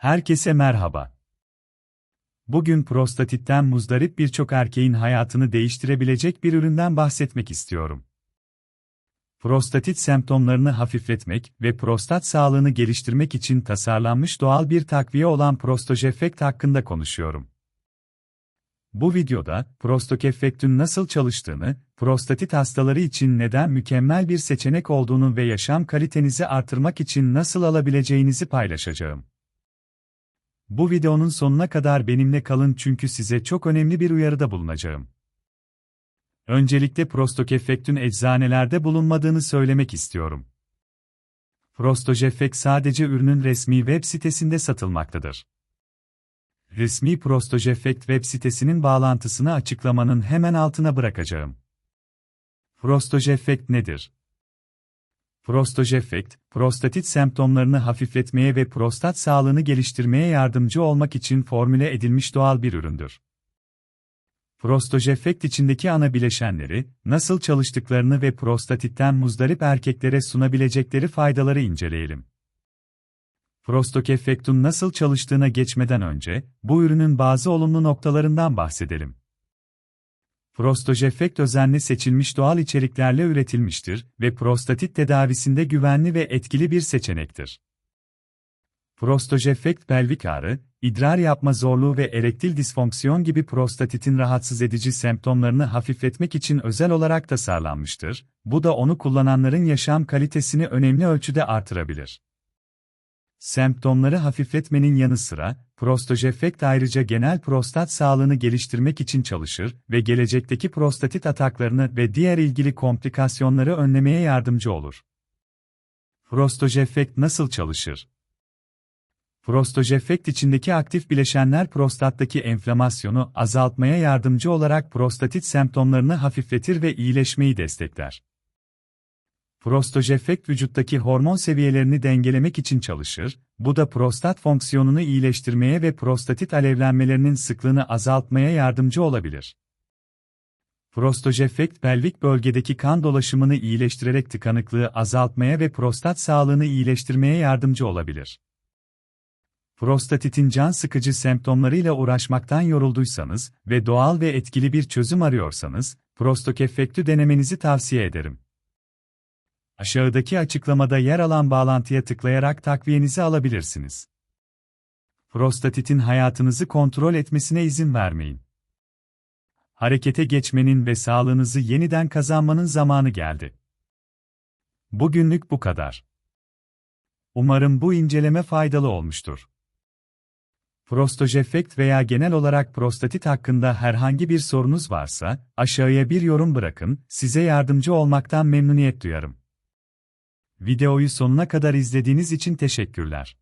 Herkese merhaba. Bugün prostatitten muzdarip birçok erkeğin hayatını değiştirebilecek bir üründen bahsetmek istiyorum. Prostatit semptomlarını hafifletmek ve prostat sağlığını geliştirmek için tasarlanmış doğal bir takviye olan Prostojefekt hakkında konuşuyorum. Bu videoda, Prostokefekt'ün nasıl çalıştığını, prostatit hastaları için neden mükemmel bir seçenek olduğunu ve yaşam kalitenizi artırmak için nasıl alabileceğinizi paylaşacağım. Bu videonun sonuna kadar benimle kalın çünkü size çok önemli bir uyarıda bulunacağım. Öncelikle Prostokefekt'ün eczanelerde bulunmadığını söylemek istiyorum. Prostojefekt sadece ürünün resmi web sitesinde satılmaktadır. Resmi Prostojefekt web sitesinin bağlantısını açıklamanın hemen altına bırakacağım. Prostojefekt nedir? Prostojefekt, prostatit semptomlarını hafifletmeye ve prostat sağlığını geliştirmeye yardımcı olmak için formüle edilmiş doğal bir üründür. Prostojefekt içindeki ana bileşenleri, nasıl çalıştıklarını ve prostatitten muzdarip erkeklere sunabilecekleri faydaları inceleyelim. Prostokefektun nasıl çalıştığına geçmeden önce, bu ürünün bazı olumlu noktalarından bahsedelim. Prostojefekt özenli seçilmiş doğal içeriklerle üretilmiştir ve prostatit tedavisinde güvenli ve etkili bir seçenektir. Prostojefekt pelvik ağrı, idrar yapma zorluğu ve erektil disfonksiyon gibi prostatitin rahatsız edici semptomlarını hafifletmek için özel olarak tasarlanmıştır, bu da onu kullananların yaşam kalitesini önemli ölçüde artırabilir. Semptomları hafifletmenin yanı sıra, Prostojefekt ayrıca genel prostat sağlığını geliştirmek için çalışır ve gelecekteki prostatit ataklarını ve diğer ilgili komplikasyonları önlemeye yardımcı olur. Prostojefekt nasıl çalışır? Prostojefekt içindeki aktif bileşenler prostattaki enflamasyonu azaltmaya yardımcı olarak prostatit semptomlarını hafifletir ve iyileşmeyi destekler. Prostojefekt vücuttaki hormon seviyelerini dengelemek için çalışır, bu da prostat fonksiyonunu iyileştirmeye ve prostatit alevlenmelerinin sıklığını azaltmaya yardımcı olabilir. Prostojefekt pelvik bölgedeki kan dolaşımını iyileştirerek tıkanıklığı azaltmaya ve prostat sağlığını iyileştirmeye yardımcı olabilir. Prostatitin can sıkıcı semptomlarıyla uğraşmaktan yorulduysanız ve doğal ve etkili bir çözüm arıyorsanız, Prostokefektü denemenizi tavsiye ederim. Aşağıdaki açıklamada yer alan bağlantıya tıklayarak takviyenizi alabilirsiniz. Prostatitin hayatınızı kontrol etmesine izin vermeyin. Harekete geçmenin ve sağlığınızı yeniden kazanmanın zamanı geldi. Bugünlük bu kadar. Umarım bu inceleme faydalı olmuştur. Prostojefekt veya genel olarak prostatit hakkında herhangi bir sorunuz varsa, aşağıya bir yorum bırakın, size yardımcı olmaktan memnuniyet duyarım. Videoyu sonuna kadar izlediğiniz için teşekkürler.